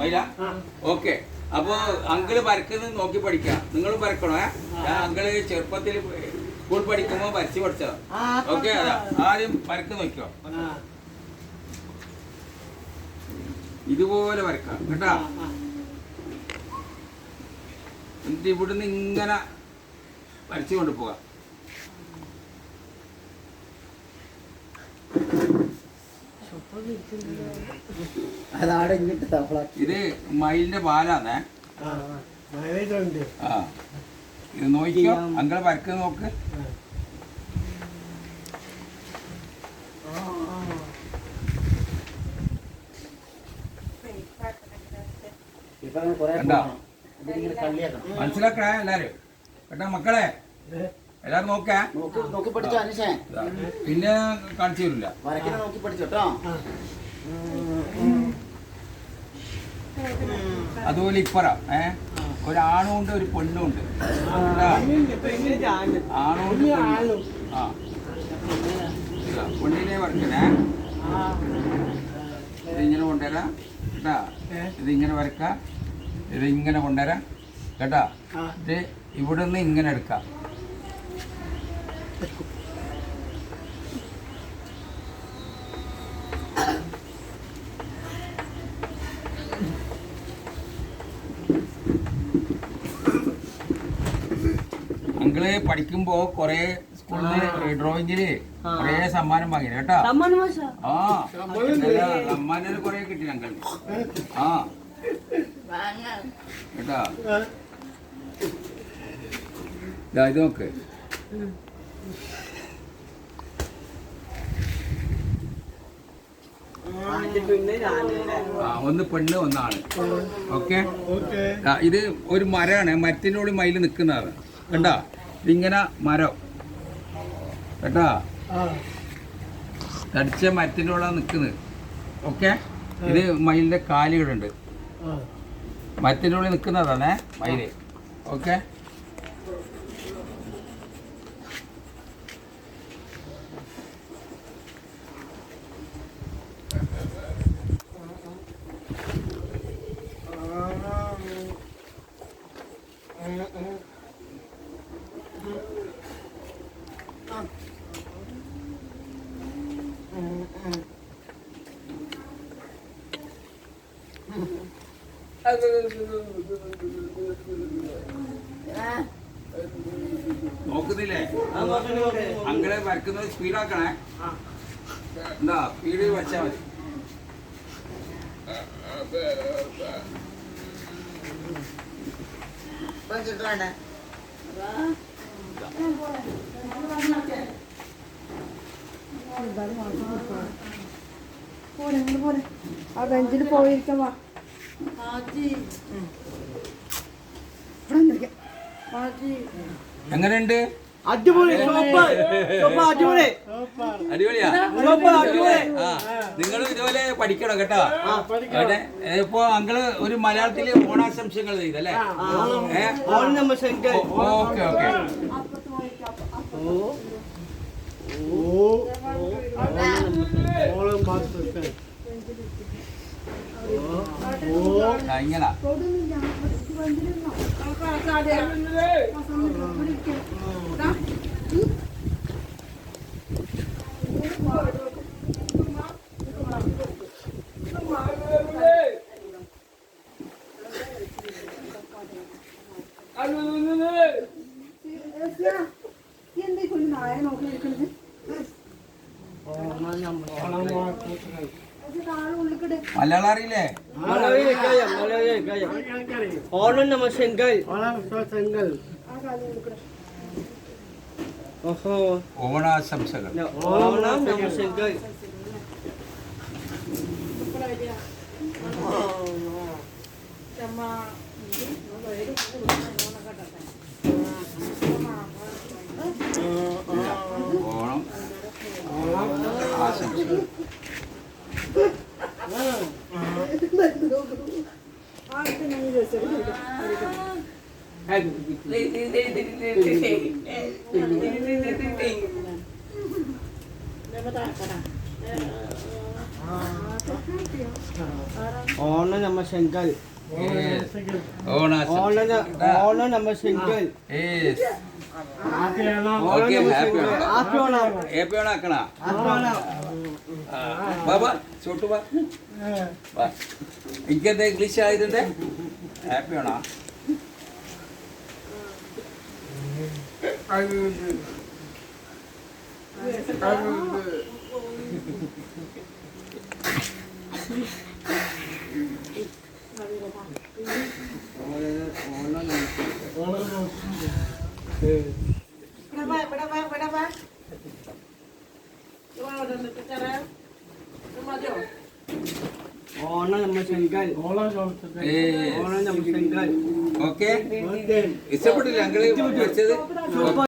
മൈല? Okay. അപ്പോ uncle വരക്കുന്നത് നോക്കി പഠിക്കാം. നിങ്ങളും വരക്കണോ അങ്കിൾ ചെറുപ്പത്തിൽ സ്കൂൾ പഠിക്കുമ്പോ വരച്ച് പഠിച്ചതാ. ഓക്കെ അതാ. ആദ്യം വരക്ക് നോക്കിയോ ഇതുപോലെ വരക്കാം കേട്ടാ? എന്നിട്ട് ഇവിടുന്ന് ഇങ്ങനെ വരച്ചു കൊണ്ടുപോകാം ഇങ്ങോട്ട് ഇത് മയിലിന്റെ പാലാന്നേ ആ ഇത് നോക്കിയോ അങ്ങനെ വരക്ക് നോക്ക്. മനസ്സിലാക്കണേ എല്ലാരും? കേട്ടാ മക്കളെ? എല്ലാരും നോക്കേ നോക്കി പഠിച്ചോ അനുഷേ. പിന്നെ കാണിച്ചു തരില്ല വരക്കിനെ നോക്കി പഠിച്ചോട്ടോ അതുപോലെ ഇപ്പറ ഏ? ഒരാണും ഉണ്ട് ഒരു പെണ്ണും ഉണ്ട് കേട്ടാ? ആണും. ഉണ്ട് പെണ്ണും. ആ. പെണ്ണിനെ വരക്കണേ ഇതിങ്ങനെ ഇങ്ങനെ കൊണ്ടുവരാം കേട്ടാ ഇതിങ്ങനെ വരക്കാം ഇതിങ്ങനെ കൊണ്ടുവരാം. കേട്ടാ? ഇത് ഇവിടെ നിന്ന് ഇങ്ങനെ എടുക്കാം. അങ്കിൾ പഠിക്കുമ്പോ കൊറേ സ്കൂളിൽ ഡ്രോയിങ്ങിൽ കൊറേ സമ്മാനം വാങ്ങി കേട്ടോ? ആ. സമ്മാനം കൊറേ കിട്ടി അങ്കിളിന് ആ. കേട്ടാ? ദാ ഇത് നോക്ക്. ഒന്ന് പെണ്ണ് ഒന്നാണ് ഓക്കെ? ഓക്കെ. ഇത് ഒരു മരമാണ് മരത്തിന്റെ ഉള്ളിൽ മയിൽ നിൽക്കുന്നതാണ് കണ്ടാ? ഇതിങ്ങനെ മരം. കേട്ടാ? ആ. തടിച്ച മരത്തിന്റെ ഉള്ളിൽ നിൽക്കുന്നത് ഓക്കെ ഇത് മയിലിന്റെ കാലുകളുണ്ട്. മരത്തിനോട് മരത്തിന്റെ ഉള്ളിൽ നിൽക്കുന്നതാണേ മയിൽ. ഓക്കെ? നോക്കുന്നില്ലേ? അങ്ങനെ വരക്കുന്നത് സ്പീഡാക്കണേ എന്താ? സ്പീഡ് വെച്ചാൽ മതി. പോരെ ഇങ്ങോട്ട് പോരെ ആ ബെഞ്ചിൽ പോയിരിക്കാം വാ. എങ്ങനെയുണ്ട്? അടിപൊളി സൂപ്പർ സൂപ്പർ അടിപൊളി അടിപൊളിയാ സൂപ്പർ അടിപൊളി നിങ്ങൾ നിങ്ങളും ഇതുപോലെ പഠിക്കണം കേട്ടോ ഇപ്പൊ അങ്ങൾ ഒരു മലയാളത്തിലെ ഓണാശംസകൾ ചെയ്തല്ലേ ഓക്കെ ഓക്കെ ഓ ഓ ഓ ഓ ഓ ഓ ഓ ഇങ്ങനെ ശങ്കർ അറിയില്ലേ സെങ്കൽ ആ കാലം ഉള്ളിക്കിട്. ഓഹോ. ഓണാശംസകൾ. ഓണം ആശംസകൾ ആ ഇത് ഞാൻ രസം ഓണം നമ്മ ശങ്കൽ. Yes. Okay, happy Happy. എനിക്കെന്താ ഇംഗ്ലീഷ് ആയതിന്റെ ഹാപ്പി ആണോ ഓണം നമ്മ ശങ്കൽ ഓളം ചോദിച്ചത് ഓണം നമ്മ ശങ്കൽ ഓക്കെ. ഓക്കെ. ഇഷ്ടപ്പെട്ടില്ല അങ്കിൾ വെച്ചത്